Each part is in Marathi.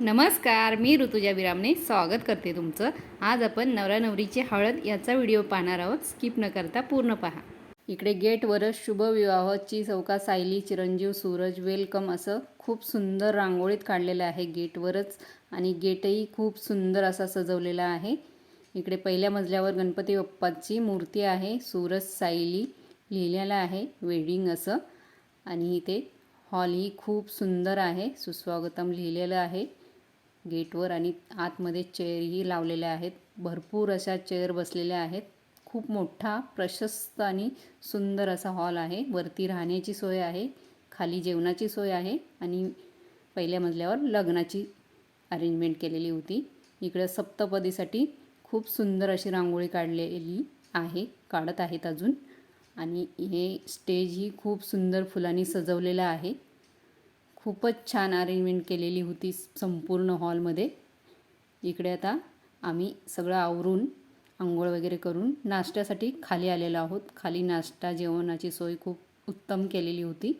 नमस्कार मी ऋतुजा विरामने स्वागत करते तुमचं. आज आपण नवरा नवरीची हळद याचा व्हिडिओ पाहणार आहोत. स्किप न करता पूर्ण पहा. इकडे गेटवरच शुभविवाहाची चौका सायली चिरंजीव सूरज वेलकम असं खूप सुंदर रांगोळीत काढलेलं आहे गेटवरच आणि गेटही खूप सुंदर असा सजवलेला आहे. इकडे पहिल्या मजल्यावर गणपती बाप्पाची मूर्ती आहे. सूरज सायली लिहिलेलं आहे वेडिंग असं. आणि इथे हॉल ही खूप सुंदर आहे. सुस्वागतम लिहिलेलं आहे. गेटवर आणि आतमध्ये चेअरही लावलेल्या आहेत. भरपूर अशा चेअर बसलेल्या आहेत. खूप मोठा प्रशस्त आणि सुंदर असा हॉल आहे. वरती राहण्याची सोय आहे. खाली जेवणाची सोय आहे. आणि पहिल्या मजल्यावर लग्नाची अरेंजमेंट केलेली होती. इकडं सप्तपदीसाठी खूप सुंदर अशी रांगोळी काढलेली आहे. काढत आहेत अजून. आणि हे स्टेज ही खूप सुंदर फुलांनी सजवलेलं आहे. खूपच छान अरेंजमेंट केलेली होती संपूर्ण हॉलमध्ये इकडे आता आम्ही सगळं आवरून आंघोळ वगैरे करून नाश्त्यासाठी खाली आलेलो आहोत. खाली नाश्ता जेवणाची सोय खूप उत्तम केलेली होती.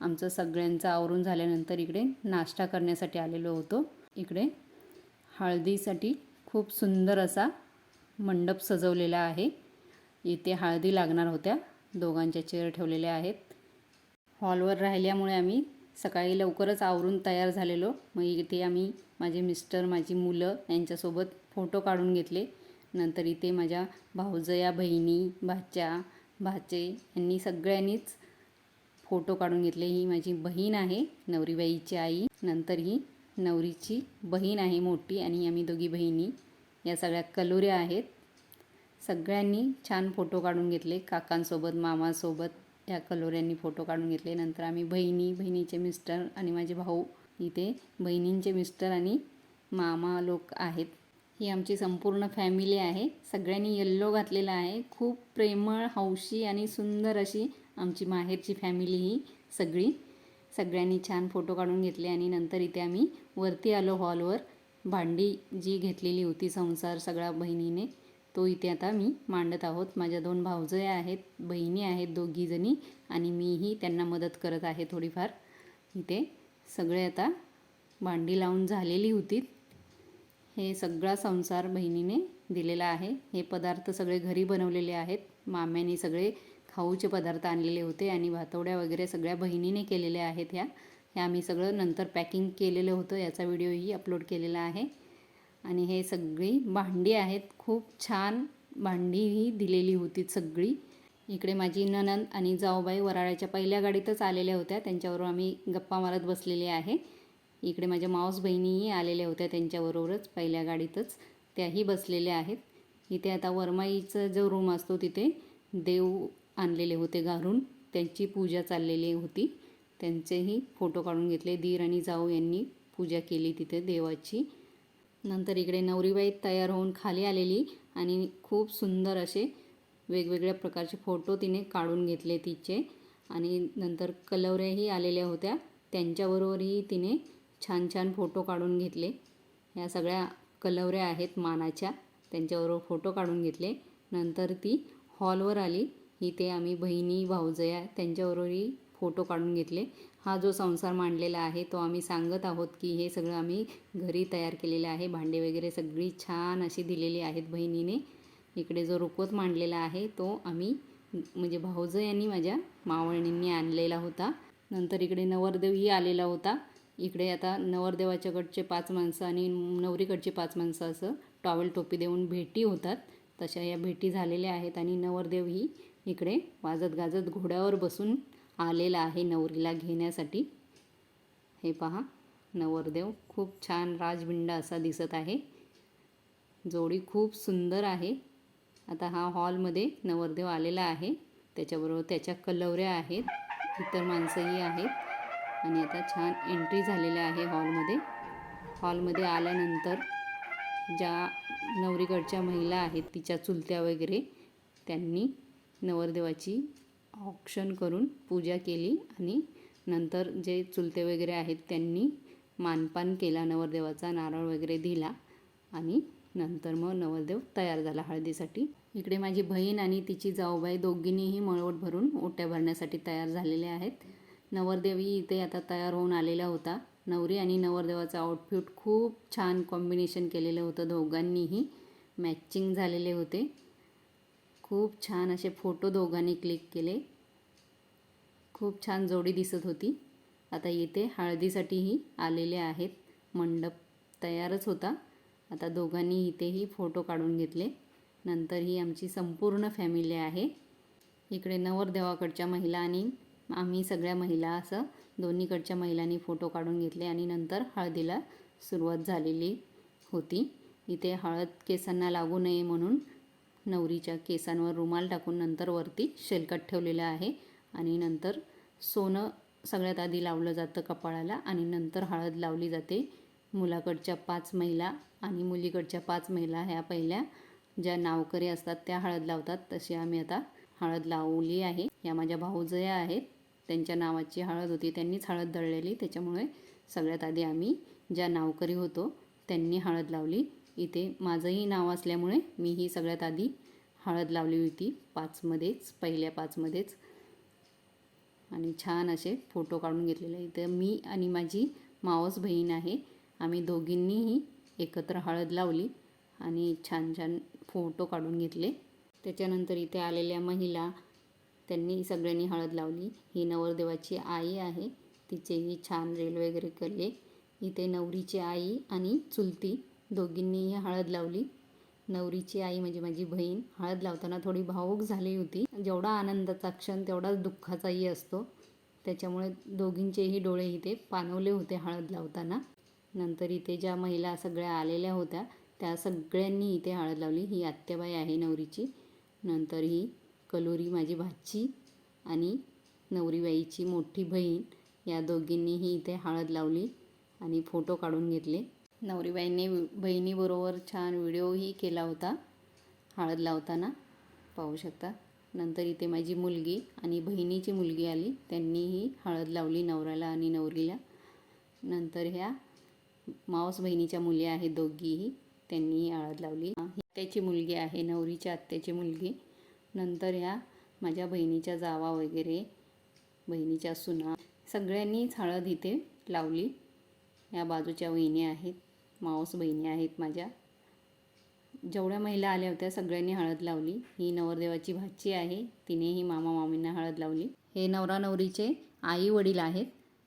आमचं सगळ्यांचं आवरून झाल्यानंतर इकडे नाश्ता करण्यासाठी आलेलो होतो. इकडे हळदीसाठी खूप सुंदर असा मंडप सजवलेला आहे. इथे हळदी लागणार होत्या. दोघांच्या चेअर ठेवलेल्या आहेत. हॉलवर राहिल्यामुळे आम्ही सकाळी लवकरच आवरून तयार झालेलो. मग इथे आम्ही माझे मिस्टर माझी मुलं यांच्यासोबत फोटो काढून घेतले. नंतर इथे माझ्या भाऊजया बहिणी भाच्या भाचे यांनी सगळ्यांनीच फोटो काढून घेतले. ही माझी बहीण आहे नवरीबाईची आई. नंतर ही नवरीची बहीण आहे मोठी आणि आम्ही दोघी बहिणी. या सगळ्या कलोऱ्या आहेत. सगळ्यांनी छान फोटो काढून घेतले. काकांसोबत मामासोबत. या कलोऱ्यांनी फोटो काढून घेतले. नंतर आम्ही बहिणी बहिणीचे मिस्टर आणि माझे भाऊ इथे बहिणींचे मिस्टर आणि मामा लोक आहेत. ही आमची संपूर्ण फॅमिली आहे. सगळ्यांनी येल्लो घातलेला आहे. खूप प्रेमळ हौशी आणि सुंदर अशी आमची माहेरची फॅमिली ही सगळी. सगळ्यांनी छान फोटो काढून घेतले आणि नंतर इथे आम्ही वरती आलो हॉलवर. भांडी जी घेतलेली होती संसार सगळ्या बहिणीने. तो इथे आता मी मांडत आहोत. माझ्या दोन भावजया आहेत बहिणी आहेत दोघीजणी आणि मीही त्यांना मदत करत आहे थोडीफार. इथे सगळे आता भांडी लावून झालेली होती. हे सगळा संसार बहिणीने दिलेला आहे. हे पदार्थ सगळे घरी बनवलेले आहेत. माम्याने सगळे खाऊचे पदार्थ आणलेले होते आणि भातवड्या वगैरे सगळ्या बहिणीने केलेल्या आहेत ह्या. हे आम्ही सगळं नंतर पॅकिंग केलेलं होतं. याचा व्हिडिओही अपलोड केलेला आहे. आणि हे सगळी भांडी आहेत. खूप छान भांडीही दिलेली होती सगळी. इकडे माझी ननंद आणि जाऊबाई वराळ्याच्या पहिल्या गाडीतच आलेल्या होत्या. त्यांच्याबरोबर आम्ही गप्पा मारत बसलेले आहे. इकडे माझ्या माऊस बहिणीही आलेल्या होत्या त्यांच्याबरोबरच पहिल्या गाडीतच. त्याही बसलेल्या आहेत. इथे आता वरमाईचं जो रूम असतो तिथे देव आणलेले होते घालून. त्यांची पूजा चाललेली होती. त्यांचेही फोटो काढून घेतले. दीर आणि जाऊ यांनी पूजा केली तिथे देवाची. नंतर इकडे नवरीबाई तयार होऊन खाली आलेली आणि खूप सुंदर असे वेगवेगळ्या प्रकारचे फोटो तिने काढून घेतले तिचे. आणि नंतर कलवऱ्याही आलेल्या होत्या. त्यांच्याबरोबरही तिने छान छान फोटो काढून घेतले. ह्या सगळ्या कलवऱ्या आहेत मानाच्या. त्यांच्याबरोबर फोटो काढून घेतले. नंतर ती हॉलवर आली. इथे आम्ही बहिणी भाऊजया त्यांच्याबरोबरही फोटो काढून घेतले. हा जो संसार मांडलेला आहे तो आम्ही सांगत आहोत की हे सगळं आम्ही घरी तयार केलेलं आहे. भांडे वगैरे सगळी छान अशी दिलेली आहेत बहिणीने. इकडे जो रुकवत मांडलेला आहे तो आम्ही म्हणजे भाऊजं यांनी माझ्या मावळणींनी आणलेला होता. नंतर इकडे नवरदेवही आलेला होता. इकडे आता नवरदेवाच्याकडचे पाच माणसं आणि नवरीकडचे पाच माणसं असं टॉवेल टोपी देऊन भेटी होतात. तशा या भेटी झालेल्या आहेत आणि नवरदेवही इकडे वाजत गाजत घोड्यावर बसून आलेला आहे नवरीला घेण्यासाठी. हे पहा नवरदेव खूप छान राजबिंड असा दिसत आहे. जोडी खूप सुंदर आहे. आता हा हॉलमध्ये नवरदेव आलेला आहे. त्याच्याबरोबर त्याच्या कलवऱ्या आहेत इतर माणसंही आहेत. आणि आता छान एंट्री झालेल्या आहे हॉलमध्ये. हॉलमध्ये आल्यानंतर ज्या नवरीकडच्या महिला आहेत तिच्या चुलत्या वगैरे त्यांनी नवरदेवाची औक्षण करून पूजा केली आणि नंतर जे चुलते वगैरे आहेत त्यांनी मानपान केला नवरदेवाचा नारळ वगैरे दिला आणि नंतर मग नवरदेव तयार झाला हळदीसाठी. इकडे माझी बहीण आणि तिची जाऊबाई दोघींनीही मळवट भरून ओट्या भरण्यासाठी तयार झालेले आहेत. नवरदेवही इथे आता तयार होऊन आलेला होता. नवरी आणि नवरदेवाचं आउटफिट खूप छान कॉम्बिनेशन केलेलं होतं. दोघांनीही मॅचिंग झालेले होते. खूप छान असे फोटो दोघांनी क्लिक केले. खूप छान जोडी दिसत होती. आता इथे हळदीसाठीही आलेले आहेत. मंडप तयारच होता. आता दोघांनी इथेही फोटो काढून घेतले. नंतर ही आमची संपूर्ण फॅमिली आहे. इकडे नवरदेवाकडच्या महिला आणि आम्ही सगळ्या महिला असं दोन्हीकडच्या महिलांनी फोटो काढून घेतले आणि नंतर हळदीला सुरुवात झालेली होती. इथे हळद केसांना लागू नये म्हणून नवरीच्या केसांवर रुमाल टाकून नंतर वरती शेलकट ठेवलेलं आहे आणि नंतर सोनं सगळ्यात आधी लावलं जातं कपाळाला आणि नंतर हळद लावली जाते. मुलाकडच्या पाच महिला आणि मुलीकडच्या पाच महिला ह्या पहिल्या ज्या नावकरी असतात त्या हळद लावतात. तशी आम्ही आता हळद लावली आहे. या माझ्या भाऊजया आहेत. त्यांच्या नावाची हळद होती. त्यांनीच हळद दळलेली. त्याच्यामुळे सगळ्यात आधी आम्ही ज्या नावकरी होतो त्यांनी हळद लावली. इथे माझंही नाव असल्यामुळे मी ही सगळ्यात आधी हळद लावली होती. पाचमध्येच पहिल्या पाचमध्येच. आणि छान असे फोटो काढून घेतलेले इथं मी आणि माझी मावस बहीण आहे. आम्ही दोघींनीही एकत्र हळद लावली आणि छान छान फोटो काढून घेतले. त्याच्यानंतर इथे आलेल्या महिला त्यांनी सगळ्यांनी हळद लावली. ही नवरदेवाची आई आहे. तिचेही छान रेल वगैरे केले इथे नवरीची आई आणि चुलती दोघींनीही हळद लावली. नवरीची आई म्हणजे माझी बहीण. हळद लावताना थोडी भावूक झाली होती. जेवढा आनंदाचा क्षण तेवढाच दुःखाचाही असतो. त्याच्यामुळे दोघींचेही डोळे इथे पाणवले होते हळद लावताना. नंतर इथे ज्या महिला सगळ्या आलेल्या होत्या त्या सगळ्यांनी इथे हळद लावली. ही आत्याबाई आहे नवरीची. नंतर ही कलोरी माझी भाची आणि नवरीबाईची मोठी बहीण. या दोघींनीही इथे हळद लावली आणि फोटो काढून घेतले. नवरीबाईंनी बहिणीबरोबर छान व्हिडिओही केला होता हळद लावताना. पाहू शकता. नंतर इथे माझी मुलगी आणि बहिणीची मुलगी आली. त्यांनीही हळद लावली नवऱ्याला आणि नवरीला. नंतर ह्या मावस बहिणीच्या मुली आहेत दोघीही. त्यांनीही हळद लावली. आत्याची मुलगी आहे नवरीच्या आत्याची मुलगी. नंतर ह्या माझ्या बहिणीच्या जावा वगैरे बहिणीच्या सुना. सगळ्यांनीच हळद इथे लावली. या बाजूच्या वहिनी आहेत. मावस बहिणी आहेत माझ्या. जेवढ्या महिला आल्या होत्या सगळ्यांनी हळद लावली. ही नवरदेवाची भाची आहे. तिनेही मामा मामींना हळद लावली. हे नवरा नवरीचे आई वडील आहेत.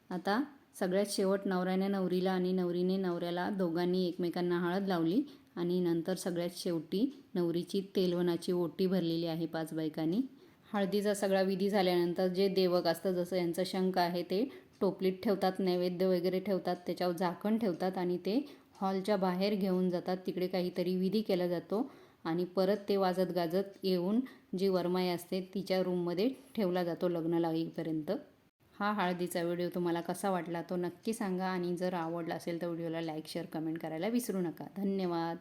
आता सगळ्यात शेवट नवऱ्याने नवरीला आणि नवरीने नवऱ्याला दोघांनी एकमेकांना हळद लावली. आणि नंतर सगळ्यात शेवटी नवरीची तेलवनाची ओटी भरलेली आहे पाच बायकांनी. हळदीचा सगळा विधी झाल्यानंतर जे देवक असतं जसं यांचं शंख आहे ते टोपलीत ठेवतात नैवेद्य वगैरे ठेवतात त्याच्यावर झाकण ठेवतात आणि ते हॉलच्या बाहेर घेऊन जातात. तिकडे काहीतरी विधी केला जातो आणि परत ते वाजत गाजत येऊन जी वरमाई असते तिच्या रूममध्ये ठेवला जातो लग्न लागेपर्यंत हा हळदीचा व्हिडिओ तुम्हाला कसा वाटला तो नक्की सांगा आणि जर आवडला असेल तर व्हिडिओला लाईक शेअर कमेंट करायला विसरू नका. धन्यवाद.